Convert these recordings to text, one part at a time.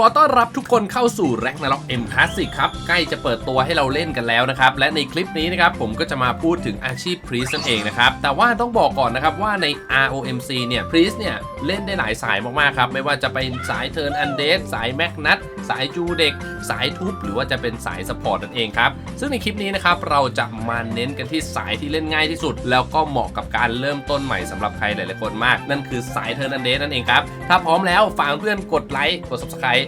ขอต้อนรับทุกคนเข้าสู่แร็กนาล็อกเอ็มคลาสสิกครับ ใกล้จะเปิดตัวให้เราเล่นกันแล้วนะครับ และในคลิปนี้นะครับ ผมก็จะมาพูดถึงอาชีพพรีสนั่นเองนะครับ แต่ว่าต้องบอกก่อนนะครับว่าใน ROMC เนี่ยพรีสเนี่ย เล่นได้หลายสายมากๆครับ ไม่ว่าจะเป็นสายเทิร์นอันเดสสายแมกนัทสายจูเด็ก สายทุบหรือว่าจะเป็นสายสปอร์ตนั่นเองครับ ซึ่งในคลิปนี้นะครับเราจะมาเน้นกันที่สายที่เล่นง่ายที่สุด แล้วก็เหมาะกับการเริ่มต้นใหม่สำหรับใครหลายๆคนมาก นั่นคือสายเทิร์นอันเดสนั่นเองครับถ้าพร้อมแล้วฝากเพื่อนกดไลค์กด subscribe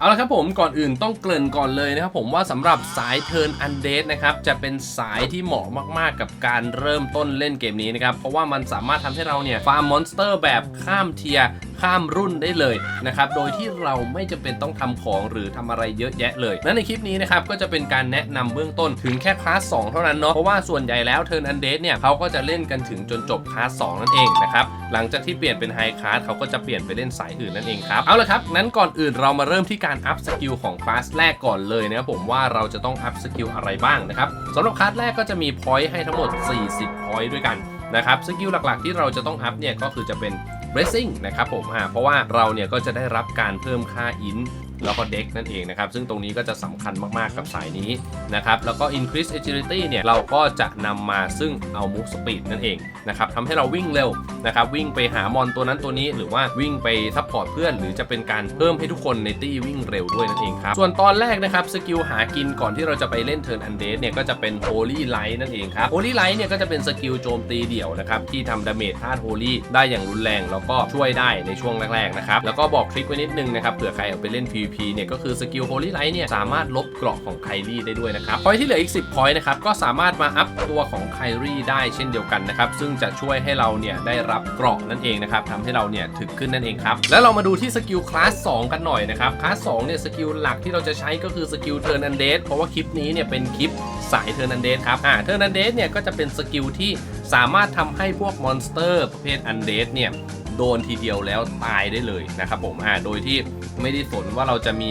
เอาละครับผมก่อนอื่นต้องเกริ่นก่อนเลยนะครับผมว่าสำหรับสายเทิร์นอันเดนะครับจะเป็นสายที่เหมาะมากๆกับการเริ่มต้นเล่นเกมนี้นะครับเพราะว่ามันสามารถทำให้เราเนี่ยฟาร์มมอนสเตอร์แบบข้ามเทียร์ข้ามรุ่นได้เลยนะครับ โดยที่เราไม่จำเป็นต้องทำของหรือทำอะไรเยอะแยะเลยและในคลิปนี้นะครับก็จะเป็นการแนะนำเบื้องต้นถึงแค่คลาส 2 เท่านั้นเนาะ เพราะว่าส่วนใหญ่แล้วเทิร์นอันเดเนี่ยเขาก็จะเล่นกันถึงจนจบคลาส 2 นั่นเองนะครับ หลังจากที่เปลี่ยนเป็นไฮคลาสเขาก็จะเปลี่ยนไปเล่นสายอื่นนั่นเองครับ เอาละครับ นั้นก่อนอื่นเรามาเริ่มที่การการอัพสกิลของคลาสแรกก่อนเลยนะครับผมว่าเราจะต้องอัพสกิลอะไรบ้างนะครับสำหรับคลาสแรกก็จะมีพอยต์ให้ทั้งหมด 40พอยต์ด้วยกันนะครับสกิลหลักๆที่เราจะต้องอัพเนี่ยก็คือจะเป็น Blessing นะครับผมอ่าเพราะว่าเราเนี่ยก็จะได้รับการเพิ่มค่าอินแล้วก็เด็กนั่นเองนะครับ ซึ่งตรงนี้ก็จะสำคัญมากๆกับสายนี้นะครับ แล้วก็ increase agility เนี่ย เราก็จะนำมาซึ่งเอา move speed นั่นเอง นะครับทำให้เราวิ่งเร็วนะครับวิ่งไปหามอนตัวนั้นตัวนี้หรือว่าวิ่งไปซัพพอร์ตเพื่อน หรือจะเป็นการเพิ่มให้ทุกคนในตี้วิ่งเร็วด้วยนั่นเองครับส่วนตอนแรกนะครับสกิลหากินก่อนที่เราจะไปเล่น turn undead เนี่ยก็จะเป็น holy light นั่นเองครับ holy light เนี่ยก็จะเป็นสกิลโจมตีเดี่ยวนะครับที่ทำดาเมจธาตุ holy ได้อย่างรุนแรงแล้วก็ช่วยได้ในช่วงแรกๆนะครับแล้วก็บอกทริคไว้นิดนึงนะครับเผื่อใครเอาไปเล่น PVP เนี่ยก็คือสกิล holy light เนี่ยสามารถลบเกราะของไคลี่ได้ด้วยนะครับพอยที่เหลืออีก 10พอยต์นะครับก็สามารถมาอัพตัวของไคลี่ได้เช่นเดียวกันนะครับซึ่งจะช่วยให้เราเนี่ยได้รับเกราะนั่นเองนะครับทำให้เราเนี่ยถึกขึ้นนั่นเองครับ แล้วเรามาดูที่สกิลคลาส2กันหน่อยนะครับ คลาส2เนี่ยสกิลหลักที่เราจะใช้ก็คือสกิลเทิร์นันเดสเพราะว่าคลิปนี้เนี่ยเป็นคลิปสายเทิร์นันเดสครับอ่าเทิร์นันเดสเนี่ยก็จะเป็นสกิลที่สามารถทำให้พวกมอนสเตอร์ประเภทอันเดสเนี่ยโดนทีเดียวแล้วตายได้เลยนะครับผมอ่าโดยที่ไม่ได้สนว่าเราจะมี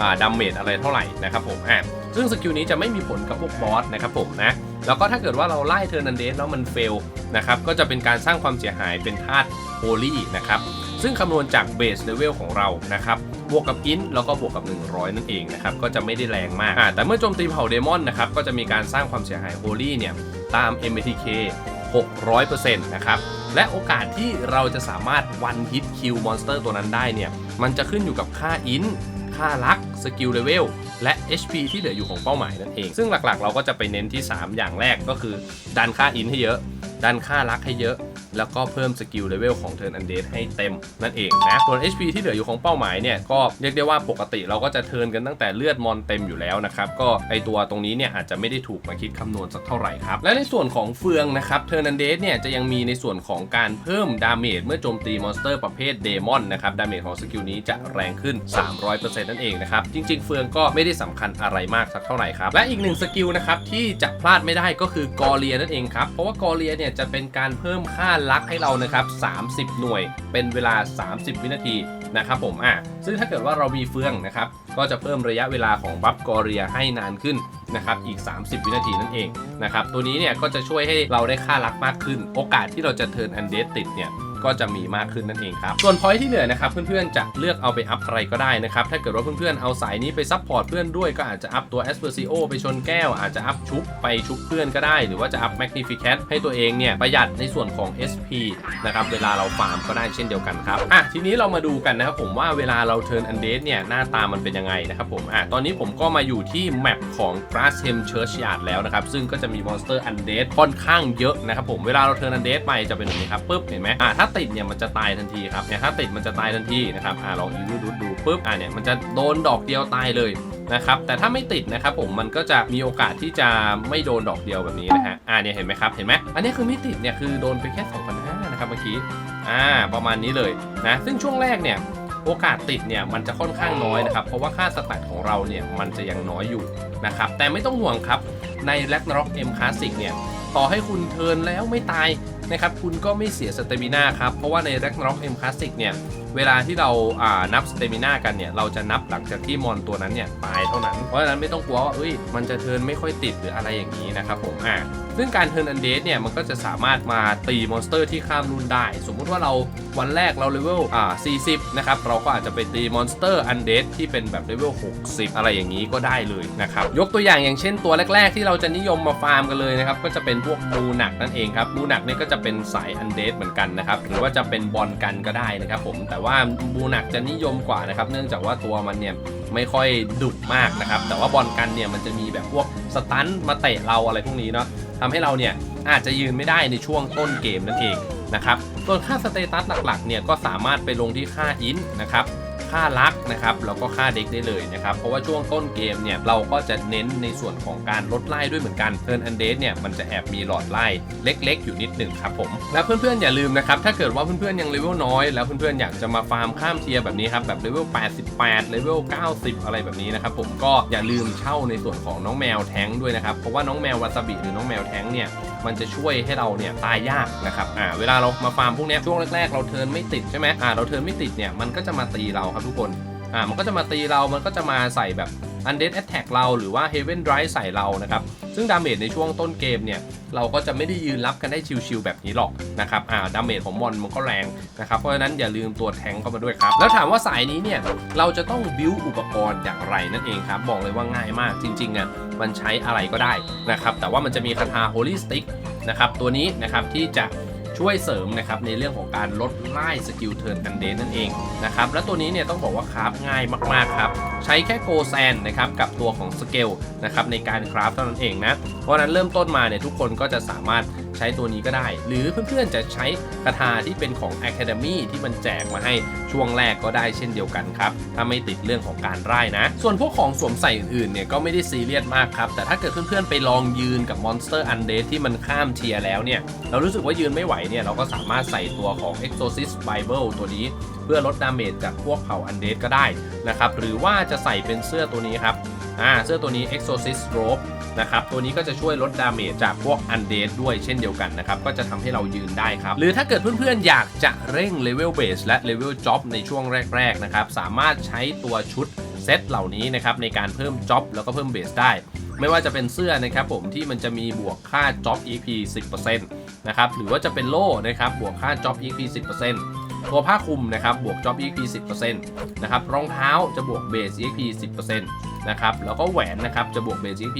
อ่าดาเมจอะไรเท่าไหร่นะครับผมอ่าซึ่งสกิลนี้จะไม่มีผลกับพวกบอสนะครับผมนะ แล้วก็ถ้าเกิดว่าเราไล่เทอร์นันเดสแล้วมันเฟลนะครับก็จะเป็นการสร้างความเสียหายเป็นธาตุโฮลี่นะครับซึ่งคำนวณจากเบสเลเวลของเรานะครับบวกกับอินแล้วก็บวกกับ 100 นั่นเองนะครับก็จะไม่ได้แรงมาก แต่เมื่อโจมตีเผ่าเดมอนนะครับก็จะมีการสร้างความเสียหายโฮลี่เนี่ยตาม MTK 600%นะครับและโอกาสที่เราจะสามารถวันฮิตคิวมอนสเตอร์ตัวนั้นได้เนี่ยมันจะขึ้นอยู่กับค่าอิน ค่าลักสกิลเลเวลและ HP ที่เหลืออยู่ของเป้าหมายนั่นเอง ซึ่งหลักๆ เราก็จะไปเน้นที่ 3 อย่างแรกก็คือ ดันค่าอินให้เยอะ ดันค่าลักให้เยอะ แล้วก็เพิ่มสกิลเลเวลของเทิร์นอันเดให้เต็มนั่นเองนะส่วน HP ที่เหลืออยู่ของเป้าหมายเนี่ยก็เรียกได้ว่าปกติเราก็จะเทิร์นกันตั้งแต่เลือดมอนเต็มอยู่แล้วนะครับก็ไอตัวตรงนี้เนี่ยอาจจะไม่ได้ถูกมาคิดคำนวณสักเท่าไหร่ครับและในส่วนของเฟืองนะครับเทิร์นอันเดเนี่ยจะยังมีในส่วนของการเพิ่มดาเมจเมื่อโจมตีมอนสเตอร์ประเภทเดมอนนะครับดาเมจของสกิลนี้จะแรงขึ้น 300%นั่นเองนะครับจริง ๆ เฟืองก็ไม่ได้สำคัญอะไรมากสักเท่าไหร่ครับและอีกหนึ่งสกิลนะครับที่จะพลาดไม่ได้ก็คือกอเลียนั่นเองครับเพราะว่ากอเลียเนี่ยจะเป็นการเพิ่มค่าลักให้เรานะครับ30 หน่วย เป็นเวลา 30 วินาทีนะครับผมอะซึ่งถ้าเกิดว่าเรามีเฟืองนะครับ ก็จะเพิ่มระยะเวลาของบัฟกอเรียให้นานขึ้นนะครับอีก 30 วินาทีนั่นเองนะครับตัวนี้เนี่ยก็จะช่วยให้เราได้ค่าลักมากขึ้น โอกาสที่เราจะเทิร์นอันเดสติดเนี่ย ก็จะมีมากขึ้นนั่นเองครับส่วนพอยที่เหลือนะครับเพื่อนๆจะเลือกเอาไปอัพอะไรก็ได้นะครับถ้าเกิดว่าเพื่อนๆเอาสายนี้ไปซับพอร์ตเพื่อนด้วยก็อาจจะอัพตัว a s p e r c i o ไปชนแก้วอาจจะอัพชุบไปชุบเพื่อนก็ได้ หรือว่าจะอัพ Magnificat ให้ตัวเองเนี่ยประหยัดในส่วนของ SP นะครับเวลาเราฟาร์มก็ได้เช่นเดียวกันครับอะทีนี้เรามาดูกันนะครับผมว่าเวลาเรา Turn Undead เนี่ยหน้าตามันเป็นยังไงนะครับผมอะตอนนี้ผมก็มาอยู่ที่แมปของ Grassham Churchyard แล้วนะครับซึ่งก็จะมีมอนสเตอร์ Undead ค่อนข้างเยอะนะครับผมเวลาเรา Turn Undead ไปจะเป็นแบบนี้ครับปึ๊บเห็นไหมอะถ้าติดเนี่ยมันจะตายทันทีครับเนี่ยถ้าติดมันจะตายทันทีนะครับอะลองอีวิวดูดูปึ๊บอะเนี่ยมันจะโดนดอกเดียวตายเลยนะครับแต่ถ้าไม่ติดนะครับผมมันก็จะมีโอกาสที่จะไม่โดนดอกเดียวแบบนี้นะฮะอะเนี่ยเห็นไหมครับเห็นไหมอันนี้คือไม่ติดเนี่ยคือโดนไปแค่2,500นะครับเมื่อกี้อ่าประมาณนี้เลยนะซึ่งช่วงแรกเนี่ยโอกาสติดเนี่ยมันจะค่อนข้างน้อยนะครับ เพราะว่าค่าสแตทของเราเนี่ยมันจะยังน้อยอยู่นะครับแต่ไม่ต้องห่วงครับใน Ragnarok M Classic เนี่ยต่อให้คุณเทินแล้วไม่ตาย นะครับคุณก็ไม่เสียสเตมินาครับ เพราะว่าใน Ragnarok M Classic เนี่ย เวลาที่เราอ่านับสเตมินากันเนี่ย เราจะนับหลังจากที่มอนตัวนั้นเนี่ยตายเท่านั้น เพราะฉะนั้นไม่ต้องกลัวว่าเอ้ยมันจะเทินไม่ค่อยติดหรืออะไรอย่างนี้นะครับผมอ่าซึ่งการเทินอันเดสเนี่ยมันก็จะสามารถมาตีมอนสเตอร์ที่ข้ามรุ่นได้ สมมุติว่าเราวันแรกเราเลเวลอ่า40 นะครับ เราก็อาจจะไปตีมอนสเตอร์อันเดสที่เป็นแบบเลเวล60 อะไรอย่างนี้ก็ได้เลยนะครับ ยกตัวอย่างอย่างเช่นตัวแรก ๆ ที่เราจะนิยมมาฟาร์มกันเลยนะครับก็จะเป็นพวกมูหนักนั่นเองครับมูหนักเนี่ยก็จะเป็นสายอันเดสเหมือนกันนะครับหรือว่าจะเป็นบอลกันก็ได้นะครับผมแต่ว่ามูนักจะนิยมกว่านะครับเนื่องจากว่าตัวมันเนี่ยไม่ค่อยดุมากนะครับแต่ว่าบอลกันเนี่ยมันจะมีแบบพวกสตันมาเตะเราอะไรพวกนี้เนาะทำให้เราเนี่ยอาจจะยืนไม่ได้ในช่วงต้นเกมนั่นเองนะครับส่วนค่าสเตตัสหลักๆเนี่ยก็สามารถไปลงที่ค่าอินนะครับ ค่าลักนะครับแล้วก็ค่าเด็กได้เลยนะครับ เพราะว่าช่วงต้นเกมเนี่ยเราก็จะเน้นในส่วนของการลดไล่ด้วยเหมือนกันเทิร์นอันเดสเนี่ยมันจะแอบมีหลอดไล่เล็ก ๆ อยู่นิดหนึ่งครับผมและเพื่อนๆอย่าลืมนะครับถ้าเกิดว่าเพื่อนๆยังเลเวลน้อย แล้วเพื่อนๆอยากจะมาฟาร์มข้ามเทียร์แบบนี้ครับแบบเลเวล88เลเวล90 อะไรแบบนี้นะครับผมก็อย่าลืมเช่าในส่วนของน้องแมวแท้งด้วยนะครับเพราะว่าน้องแมววาซาบิหรือน้องแมวแท้งเนี่ย มันจะช่วยให้เราเนี่ยตายยากนะครับอ่าเวลาเรามาฟาร์มพวกนี้ช่วงแรกๆ เราเทิร์นไม่ติดใช่ไหมอ่าเราเทิร์นไม่ติดเนี่ยมันก็จะมาตีเราครับทุกคน อ่ามันก็จะมาตีเรา มันก็จะมาใส่แบบ Undead Attack เราหรือว่า Heaven Drive ใส่เรานะครับ ซึ่งดาเมจในช่วงต้นเกมเนี่ย เราก็จะไม่ได้ยืนรับกันได้ชิวๆแบบนี้หรอกนะครับ อ่า ดาเมจของมอนมันก็แรงนะครับ เพราะฉะนั้นอย่าลืมตัวแทงเข้ามาด้วยครับ แล้วถามว่าสายนี้เนี่ย เราจะต้องบิวอุปกรณ์อย่างไรนั่นเองครับ บอกเลยว่าง่ายมากจริงๆอะ มันใช้อะไรก็ได้นะครับ แต่ว่ามันจะมีคาถา Holy Stick นะครับ ตัวนี้นะครับที่จะ ช่วยเสริมนะครับในเรื่องของการลดไล่สกิลเทิร์นกันเดนนั่นเองนะครับและตัวนี้เนี่ยต้องบอกว่าคราฟง่ายมากๆครับใช้แค่โกแซนนะครับกับตัวของสเกลนะครับในการคราฟเท่านั้นเองนะเพราะฉะนั้นเริ่มต้นมาเนี่ยทุกคนก็จะสามารถ ใช้ตัวนี้ก็ได้ หรือเพื่อนๆจะใช้คาถาที่เป็นของ Academy ที่มันแจกมาให้ช่วงแรกก็ได้เช่นเดียวกันครับ ถ้าไม่ติดเรื่องของการไล่นะ ส่วนพวกของสวมใส่อื่นๆเนี่ยก็ไม่ได้ซีเรียสมากครับ แต่ถ้าเกิดเพื่อนๆไปลองยืนกับมอนสเตอร์อันเดที่มันข้ามเทียร์แล้วเนี่ย เรารู้สึกว่ายืนไม่ไหวเนี่ยเราก็สามารถใส่ตัวของ Exorcist Bible ตัวนี้เพื่อลดดาเมจจากพวกเผ่าอันเดก็ได้นะครับหรือว่าจะใส่เป็นเสื้อตัวนี้ครับอ่าเสื้อตัวนี้ Exorcist Robe นะครับตัวนี้ก็จะช่วยลดดาเมจจากพวกอันเดด้วยเช่นเดียวกันนะครับก็จะทำให้เรายืนได้ครับ หรือถ้าเกิดเพื่อนๆ อยากจะเร่งเลเวลเบสและเลเวลจ็อบในช่วงแรกๆนะครับสามารถใช้ตัวชุดเซตเหล่านี้นะครับในการเพิ่มจ็อบแล้วก็เพิ่มเบสได้ ไม่ว่าจะเป็นเสื้อนะครับผมที่มันจะมีบวกค่าจ็อบ EP 10%นะครับหรือว่าจะเป็นโล่นะครับบวกค่าจ็อบ EP 10% ตัวผ้าคลุมนะครับบวกจ็อบ EP 10%นะครับรองเท้าจะบวกเบส EP 10%นะครับแล้วก็แหวนนะครับจะบวกเบส EP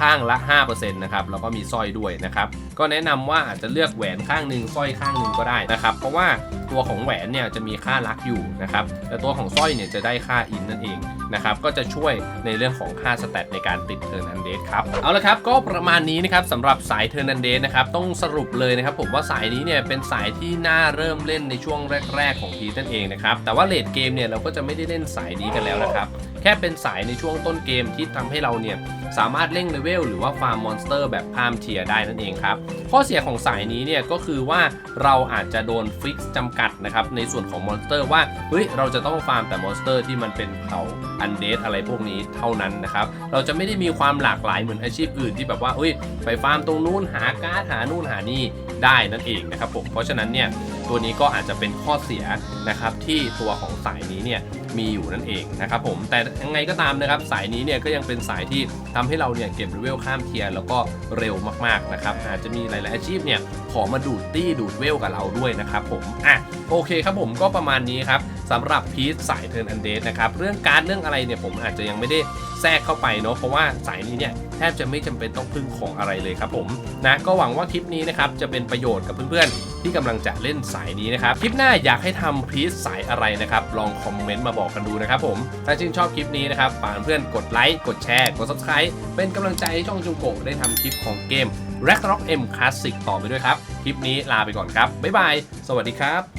ข้างละ 5%นะครับแล้วก็มีสร้อยด้วยนะครับก็แนะนำว่าอาจจะเลือกแหวนข้างหนึ่งสร้อยข้างหนึ่งก็ได้นะครับ เพราะว่าตัวของแหวนเนี่ยจะมีค่าลักอยู่นะครับแต่ตัวของสร้อยเนี่ยจะได้ค่าอินนั่นเองนะครับก็จะช่วยในเรื่องของค่าสแตทในการติดเทิร์นันเดสครับเอาละครับก็ประมาณนี้นะครับสำหรับสายเทิร์นันเดสนะครับต้องสรุปเลยนะครับผมว่าสายนี้เนี่ยเป็นสายที่น่าเริ่มเล่นในช่วงแรก ๆ ของพีนั่นเองนะครับแต่ว่าเลดเกมเนี่ยเราก็จะไม่ได้เล่นสายนี้กันแล้วนะครับแค่เป็นสายในช่วงต้นเกมที่ทำให้เราเนี่ยสามารถเร่งเลเวลหรือว่าฟาร์มมอนสเตอร์แบบข้ามเทียร์ได้นั่นเองครับ ข้อเสียของสายนี้เนี่ยก็คือว่าเราอาจจะโดนฟิกซ์จำกัดนะครับในส่วนของมอนสเตอร์ว่าเฮ้ยเราจะต้องฟาร์มแต่มอนสเตอร์ที่มันเป็นเผ่าอันเดสอะไรพวกนี้เท่านั้นนะครับเราจะไม่ได้มีความหลากหลายเหมือนอาชีพอื่นที่แบบว่าเฮ้ยไปฟาร์มตรงนู้นหาการ์ดหานู่นหานี่ได้นั่นเองนะครับผมเพราะฉะนั้นเนี่ยตัวนี้ก็อาจจะเป็นข้อเสียนะครับที่ตัวของสายนี้เนี่ย มีอยู่นั่นเองนะครับผมแต่ยังไงก็ตามนะครับสายนี้เนี่ยก็ยังเป็นสายที่ทำให้เราเนี่ยเก็บเลเวลข้ามเทียร์แล้วก็เร็วมากๆนะครับอาจจะมีหลาย ๆ อาชีพเนี่ยขอมาดูดตี้ดูดเวลกับเราด้วยนะครับผมอะโอเคครับผมก็ประมาณนี้ครับสำหรับพีซสายเทิร์นอันเดสนะครับเรื่องการเรื่องอะไรเนี่ยผมอาจจะยังไม่ได้แทรกเข้าไปเนาะเพราะว่าสายนี้เนี่ยแทบจะไม่จำเป็นต้องพึ่งของอะไรเลยครับผมนะก็หวังว่าคลิปนี้นะครับจะเป็นประโยชน์กับเพื่อนๆ ที่กำลังจะเล่นสายนี้นะครับคลิปหน้าอยากให้ทำพีซสายอะไรนะครับลองคอมเมนต์มาบอกกันดูนะครับผม ถ้าชื่นชอบคลิปนี้นะครับฝากเพื่อนกดไลค์กดแชร์กด subscribe เป็นกำลังใจให้ช่องจุงโกะได้ทำคลิปของเกม Ragnarok M Classic ต่อไปด้วยครับ คลิปนี้ลาไปก่อนครับบ๊ายบายสวัสดีครับ